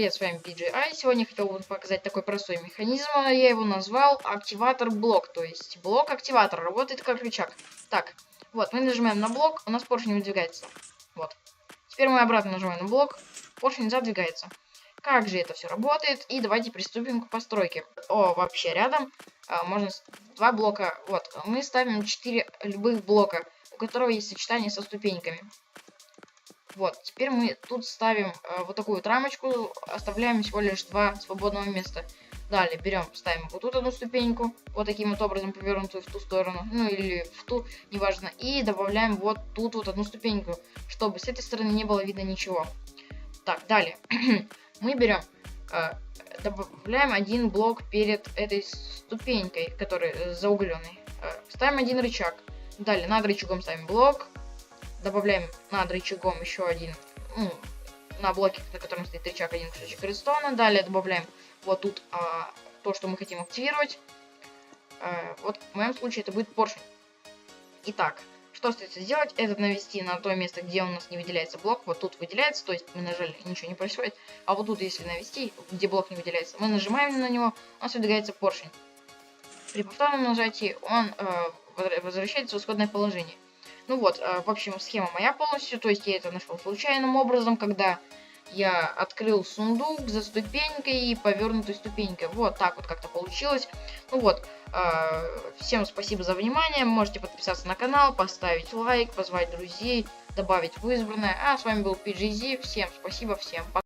Привет, с вами PGI. Сегодня хотел бы показать такой простой механизм. Я его назвал активатор блок. То есть блок активатор работает как рычаг. Так, вот, мы нажимаем на блок, у нас поршень выдвигается. Вот. Теперь мы обратно нажимаем на блок, поршень задвигается. Как же это все работает? И давайте приступим к постройке. О, вообще рядом а, можно два блока. Вот, мы ставим 4 любых блока, у которого есть сочетание со ступеньками. Вот, теперь мы тут ставим э, вот такую вот рамочку, оставляем всего лишь два свободного места. Далее берем, ставим вот тут одну ступеньку, вот таким вот образом повернутую в ту сторону, ну или в ту, неважно. И добавляем вот тут вот одну ступеньку, чтобы с этой стороны не было видно ничего. Так, далее. мы берем, э, добавляем один блок перед этой ступенькой, который э, заугленный. Э, ставим один рычаг. Далее над рычагом ставим блок, добавляем над рычагом еще один, ну, на блоке, на котором стоит рычаг, один кусочек редстоуна. Далее добавляем вот тут а, то, что мы хотим активировать. А, вот в моем случае это будет поршень. Итак, что остается сделать? Это навести на то место, где у нас не выделяется блок. Вот тут выделяется, то есть мы нажали, ничего не происходит. А вот тут, если навести, где блок не выделяется, мы нажимаем на него, у нас выдвигается поршень. При повторном нажатии он э, возвращается в исходное положение. Ну вот, э, в общем, схема моя полностью. То есть я это нашел случайным образом, когда я открыл сундук за ступенькой и повернутой ступенькой. Вот так вот как-то получилось. Ну вот, э, всем спасибо за внимание. Можете подписаться на канал, поставить лайк, позвать друзей, добавить в избранное. А с вами был PGZ. Всем спасибо, всем пока.